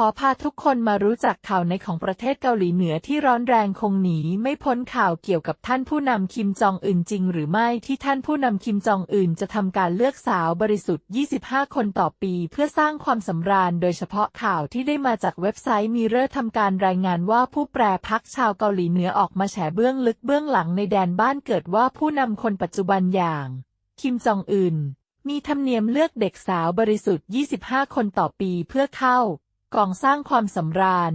ขอพาทุกคนมารู้จักข่าวในของประเทศเกาหลีเหนือที่ร้อนแรงคงหนีไม่พ้นข่าวเกี่ยวกับท่านผู้นำคิมจองอึนจริงหรือไม่ที่ท่านผู้นำคิมจองอึนจะทำการเลือกสาวบริสุทธิ์ 25 คนต่อปี เพื่อสร้างความสำราญโดยเฉพาะข่าวที่ได้มาจากเว็บไซต์มีเรอร์ทำการรายงานว่าผู้แปรพักชาวเกาหลีเหนือออกมาแฉเบื้องลึกเบื้องหลังในแดนบ้านเกิดว่าผู้นำคนปัจจุบันอย่าง คิมจองอึนมีธรรมเนียมเลือกเด็กสาวบริสุทธิ์ 25 คนต่อปีเพื่อเข้า กองสร้างความสำราญ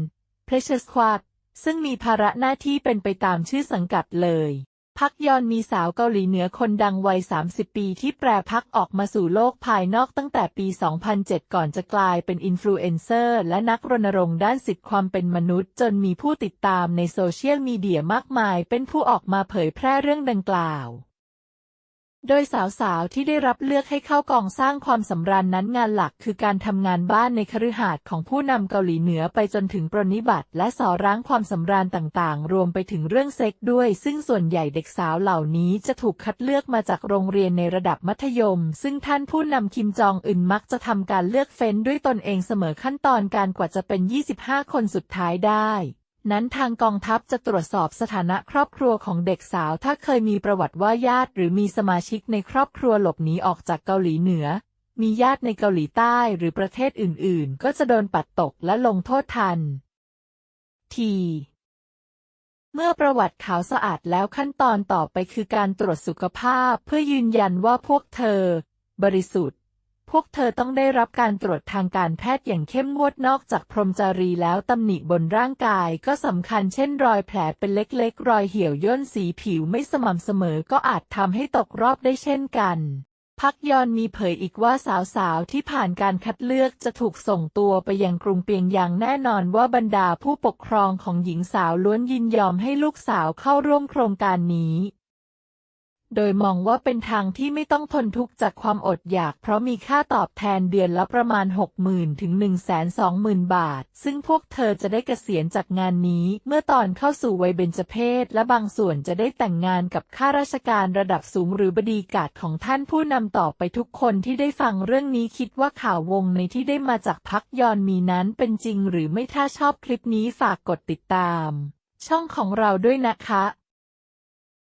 Precious Quad ซึ่งมีภาระหน้าที่เป็นไปตามชื่อสังกัดเลย พักยอนมีสาวเกาหลีเหนือคนดังวัย 30 ปีที่แปรพักออกมาสู่โลกภายนอกตั้งแต่ปี 2007 ก่อนจะกลายเป็นอินฟลูเอนเซอร์และนักรณรงค์ด้านสิทธิความเป็นมนุษย์ จนมีผู้ติดตามในโซเชียลมีเดียมากมาย เป็นผู้ออกมาเผยแพร่เรื่องดังกล่าว โดยสาวๆ ที่ได้รับเลือกให้เข้ากองสร้างความสำราญนนั้นงานหลักคือการทำงานบ้านในคฤหาสน์ของผู้นำเกาหลีเหนือไปจนถึงปรนิบัติและสอร้างความสำราญต่างๆ รวมไปถึงเรื่องเซ็กด้วย ซึ่งส่วนใหญ่เด็กสาวเหล่านี้จะถูกคัดเลือกมาจากโรงเรียนในระดับมัธยม ซึ่งท่านผู้นำคิมจองอึนมักจะทำการเลือกเฟ้นด้วยตนเองเสมอขั้นตอนการกว่าจะเป็น 25 คนสุดท้ายได้ นั้นทางกองทัพจะตรวจสอบสถานะครอบครัวของเด็กสาว ถ้าเคยมีประวัติว่าญาติ หรือมีสมาชิกในครอบครัวหลบหนีออกจากเกาหลีเหนือ มีญาติในเกาหลีใต้หรือประเทศอื่น ๆ ก็จะโดนปัดตกและลงโทษทันทีเมื่อประวัติขาวสะอาดแล้วขั้นตอนต่อไปคือการตรวจสุขภาพเพื่อยืนยันว่าพวกเธอบริสุทธิ์ พวกเธอต้องได้รับการตรวจทางการแพทย์อย่างเข้มงวดนอกจากพรมจารีแล้วตำหนิบนร่างกายก็สำคัญเช่นรอยแผลเป็นเล็กๆ รอยเหี่ยวย่นสีผิวไม่สม่ำเสมอก็อาจทำให้ตกรอบได้เช่นกัน พักยอนมีเผยอีกว่าสาวๆ ที่ผ่านการคัดเลือกจะถูกส่งตัวไปยังกรุงเปียงยางแน่นอนว่าบรรดาผู้ปกครองของหญิงสาวล้วนยินยอมให้ลูกสาวเข้าร่วมโครงการนี้ โดยมองว่าเป็นทางที่ไม่ต้องทนทุกข์จากความอดอยาก เพราะมีค่าตอบแทนเดือนละประมาณ 60,000 ถึง 120,000 บาท ซึ่งพวกเธอจะได้เกษียณจากงานนี้ เมื่อตอนเข้าสู่วัยเบญจเพศ และบางส่วนจะได้แต่งงานกับข้าราชการระดับสูงหรือบดีกาศของท่านผู้นำต่อไปทุกคนที่ได้ฟังเรื่องนี้คิดว่าข่าววงในที่ได้มาจากพักยอนมีนั้นเป็นจริง หรือไม่ถ้าชอบคลิปนี้ฝากกดติดตาม ช่องของเราด้วยนะคะ